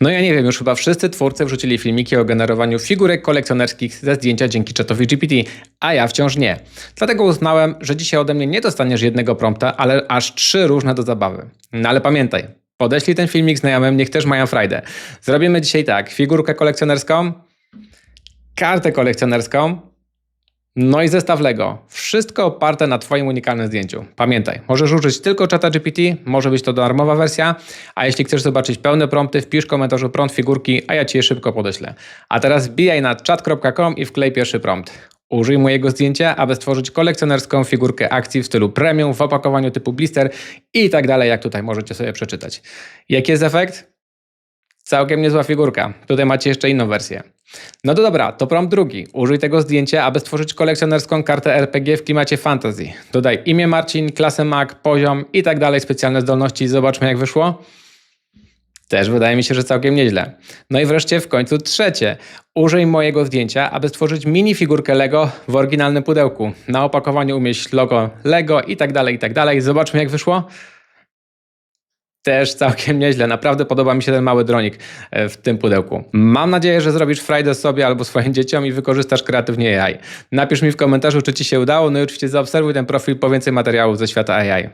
No ja nie wiem, już chyba wszyscy twórcy wrzucili filmiki o generowaniu figurek kolekcjonerskich ze zdjęcia dzięki czatowi GPT, a ja wciąż nie. Dlatego uznałem, że dzisiaj ode mnie nie dostaniesz jednego prompta, ale aż trzy różne do zabawy. No ale pamiętaj, podeślij ten filmik znajomym, niech też mają frajdę. Zrobimy dzisiaj tak, figurkę kolekcjonerską, kartę kolekcjonerską, no i zestaw Lego. Wszystko oparte na Twoim unikalnym zdjęciu. Pamiętaj, możesz użyć tylko czata GPT, może być to darmowa wersja, a jeśli chcesz zobaczyć pełne prompty, wpisz w komentarzu prompt figurki, a ja Ci je szybko podeślę. A teraz wbijaj na chat.com i wklej pierwszy prompt. Użyj mojego zdjęcia, aby stworzyć kolekcjonerską figurkę akcji w stylu premium, w opakowaniu typu blister i tak dalej, jak tutaj możecie sobie przeczytać. Jaki jest efekt? Całkiem niezła figurka. Tutaj macie jeszcze inną wersję. No to dobra, to prompt drugi. Użyj tego zdjęcia, aby stworzyć kolekcjonerską kartę RPG w klimacie fantasy. Dodaj imię Marcin, klasę Mac, poziom i tak dalej, specjalne zdolności. Zobaczmy jak wyszło. Też wydaje mi się, że całkiem nieźle. No i wreszcie w końcu trzecie. Użyj mojego zdjęcia, aby stworzyć mini figurkę Lego w oryginalnym pudełku. Na opakowaniu umieść logo Lego i tak dalej, i tak dalej. Zobaczmy jak wyszło. Też całkiem nieźle. Naprawdę podoba mi się ten mały dronik e, w tym pudełku. Mam nadzieję, że zrobisz frajdę sobie albo swoim dzieciom i wykorzystasz kreatywnie AI. Napisz mi w komentarzu, czy Ci się udało. No i oczywiście zaobserwuj ten profil po więcej materiałów ze świata AI.